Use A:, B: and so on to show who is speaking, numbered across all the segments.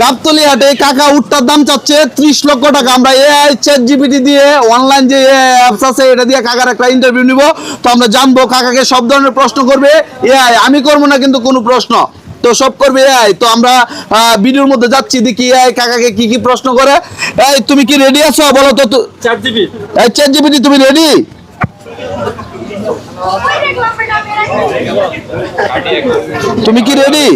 A: গাবতলি হাটে কাকা উটটার দাম চাচ্ছে ত্রিশ লক্ষ টাকা। আমরা এআই চ্যাট জিপিটি দিয়ে অনলাইন যে অ্যাপস আছে এটা দিয়ে কাকার একটা ইন্টারভিউ নিব। তো আমরা জানব কাকাকে সব ধরনের প্রশ্ন করবে এআই আমি করব না কিন্তু কোনো প্রশ্ন। তো সব করবে এআই তো আমরা ভিডিওর মধ্যে যাচ্ছি দেখি এআই কাকাকে কি কি প্রশ্ন করে। এই তুমি কি রেডি আছো? বলো তো চ্যাট জিপিটি তুমি রেডি তুমি কি রেডি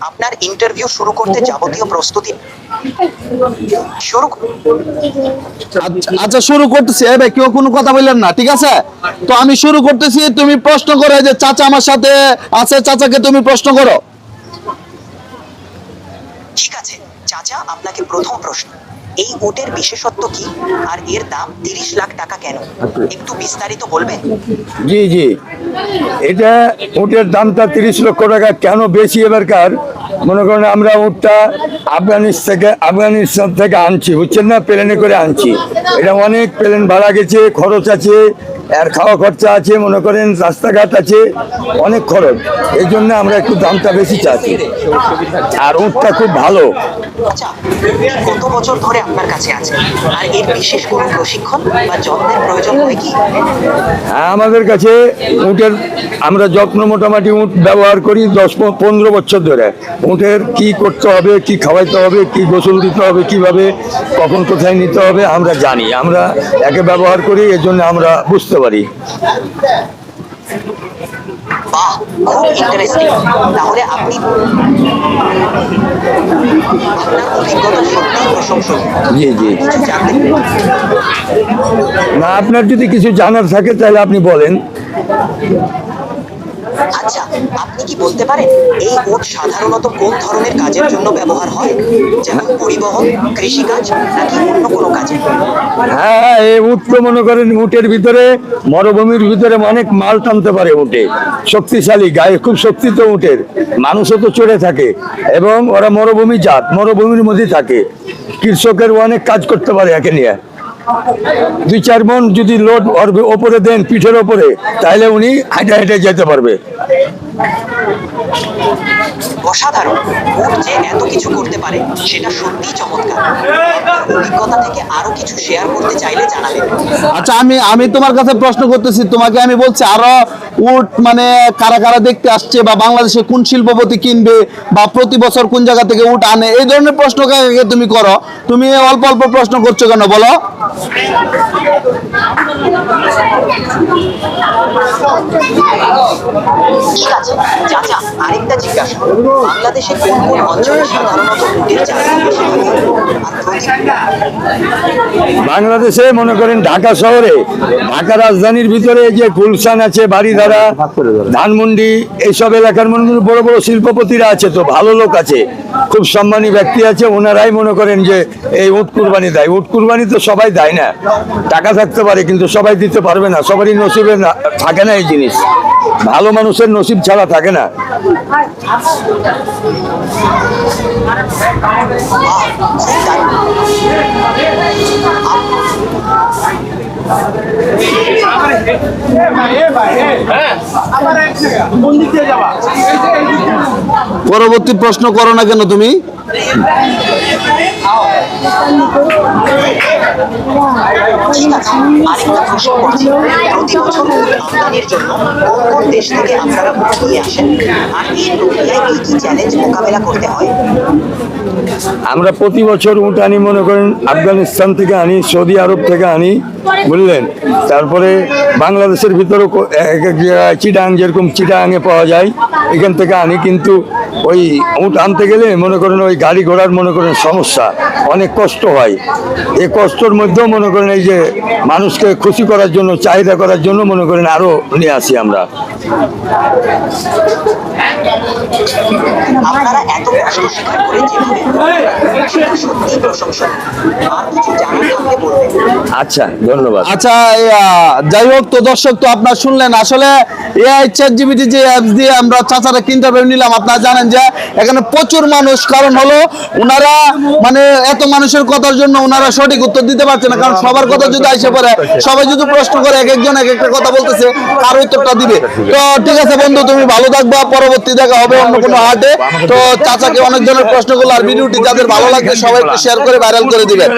B: আপনার ইন্টারভিউ শুরু করতে যাবতীয় প্রস্তুতি। শুরু
A: আচ্ছা- আচ্ছা শুরু করতেছি। এ ভাই কেউ কোনো কথা বললেন না ঠিক আছে? তো আমি শুরু করতেছি তুমি প্রশ্ন করো যে চাচা আমার সাথে আছে চাচাকে তুমি প্রশ্ন করো।
B: ঠিক আছে চাচা আপনাকে প্রথম প্রশ্ন। এই উটের বিশেষত্ব কি? আর এর দাম তিরিশ লাখ টাকা কেন? একটু বিস্তারিত বলবেন?
C: জি জি। এটা উটের দামটা তিরিশ লক্ষ টাকা। কেন বেশি এবারকার? মনে করেন আমরা উটটা আফগানিস্তান থেকে আফগানিস্তান থেকে আনছি, বুঝছেন না? প্লেনে করে আনছি। এটা অনেক প্লেন ভাড়া গেছে, খরচ আছে আর খাওয়া খরচা আছে, মনে করেন রাস্তাঘাট আছে, অনেক খরচ। এই জন্য আমরা একটু দামটা বেশি চাচ্ছি। আর উটটা খুব ভালো।
B: আচ্ছা কত বছর ধরে আপনার কাছে আছে? আর এর বিশেষ কোনো প্রশিক্ষণ বা যত্নের প্রয়োজন হয় কি?
C: আমাদের কাছে উটের, আমরা যত্ন মোটামুটি উট ব্যবহার করি দশ পনেরো বছর ধরে। উটের কি করতে হবে, কি খাওয়াইতে হবে, কি গোসল দিতে হবে, কীভাবে, কখন কোথায় নিতে হবে, আমরা জানি। আমরা একে ব্যবহার করি, এর জন্য আমরা বুঝতে পারি।
B: বাহ খুব ইন্টারেস্টিং তাহলে আপনি আপনার অভিজ্ঞতা সত্যিই প্রশংসনীয়।
C: জি জি।
B: কিছু জানতে
C: না আপনার যদি কিছু জানার থাকে তাহলে আপনি বলেন।
B: আচ্ছা আপনি কি বলতে পারেন এই উট সাধারণত কোন ধরনের কাজের জন্য ব্যবহার হয়? যেমন পরিবহন, কৃষিকাজ নাকি অন্য কোনো কাজে?
C: হ্যাঁ এই উট তো মনে করেন উটের ভিতরে, মরুভূমির ভিতরে অনেক মাল টানতে পারে উটে। শক্তিশালী গায়ে, খুব শক্তি তো উটের। মানুষও তো চড়ে থাকে। এবং ওরা মরুভূমি জাত, মরুভূমির মধ্যে থাকে। কৃষকের অনেক কাজ করতে পারে একে নিয়ে। দুই চার মন যদি লোড ওপরে দেন পিঠের ওপরে, তাহলে উনি হাইটে হেঁটে যেতে পারবে।
B: অসাধারণ। উট যে এত কিছু করতে পারে সেটা সত্যিই চমৎকার। অভিজ্ঞতা থেকে আরও কিছু শেয়ার করতে চাইলে জানাবেন।
A: আচ্ছা আমি আমি তোমার কাছে প্রশ্ন করতেছি। তোমাকে আমি বলছি আরও উট মানে কারা কারা দেখতে আসছে বা বাংলাদেশে কোন শিল্পপতি কিনবে বা প্রতি বছর কোন জায়গা থেকে উট আনে এই ধরনের প্রশ্ন কাকে তুমি করো। তুমি অল্প অল্প প্রশ্ন করছ কেন বলো।
B: ঠিক আছে চাচা আরেকটা জিজ্ঞাসা বাংলাদেশে কোন কোন অঞ্চলে সাধারণত উটের চাষ
C: বাংলাদেশে মনে করেন ঢাকা শহরে, ঢাকা রাজধানীর ভিতরে যে গুলশান আছে বাড়িধারা ধানমন্ডি, এইসব এলাকার মনে করেন বড় বড় শিল্পপতিরা আছে তো, ভালো লোক আছে, খুব সম্মানী ব্যক্তি আছে, ওনারাই মনে করেন যে এই উট কুরবানি দেয়। উট কুরবানি তো সবাই দেয় না, টাকা থাকতে পারে, কিন্তু সবাই দিতে পারবে না, সবারই নসিবে থাকে না এই জিনিস। ভালো মানুষের নসিব ছাড়া থাকে না।
A: পরবর্তী প্রশ্ন করো না কেন তুমি?
C: আমরা প্রতি বছর উট আনি মনে করেন আফগানিস্তান থেকে আনি, সৌদি আরব থেকে আনি, বুঝলেন? তারপরে বাংলাদেশের ভিতরেও এক এক জায়গায় চিটাং যেরকম চিটাঙে পাওয়া যায়, এখান থেকে আনি, কিন্তু ওই উট আনতে গেলে মনে করেন ওই গাড়ি ঘোড়ার মনে করেন সমস্যা, অনেক কষ্ট হয়। এই কষ্টর মধ্যেও মনে করেন এই যে মানুষকে খুশি করার জন্য, চাহিদা করার জন্য মনে করেন আরও নিয়ে আসি আমরা।
B: আপনারা এত কষ্ট স্বীকার করে যেভাবে সেটা সত্যিই প্রশংসনীয় আর কিছু জানার থাকলে বলবেন।
C: আচ্ছা ধন্যবাদ।
A: আচ্ছা যাই হোক তো দর্শক, তো শুনলেন, আসলে এআই চ্যাট জিবিটি যে অ্যাপস দিয়ে আমরা চাচারা কিনতে নিলাম, আপনারা জানেন যে এখানে প্রচুর মানুষ, কারণ হলো ওনারা মানে এত মানুষের কথার জন্য ওনারা সঠিক উত্তর দিতে পারছে না, কারণ সবার কথা যদি পড়ে, সবাই যদি প্রশ্ন করে এক একজন, এক একটা কথা বলতেছে, কার উত্তরটা দিবে? তো ঠিক আছে বন্ধু, তুমি ভালো থাকবা, পরবর্তী দেখা হবে অন্য কোনো হাটে। তো চাচাকে অনেক ধরনের প্রশ্ন করল আর ভিডিওটি যাদের ভালো লাগবে, সবাই শেয়ার করে ভাইরাল করে দিবেন।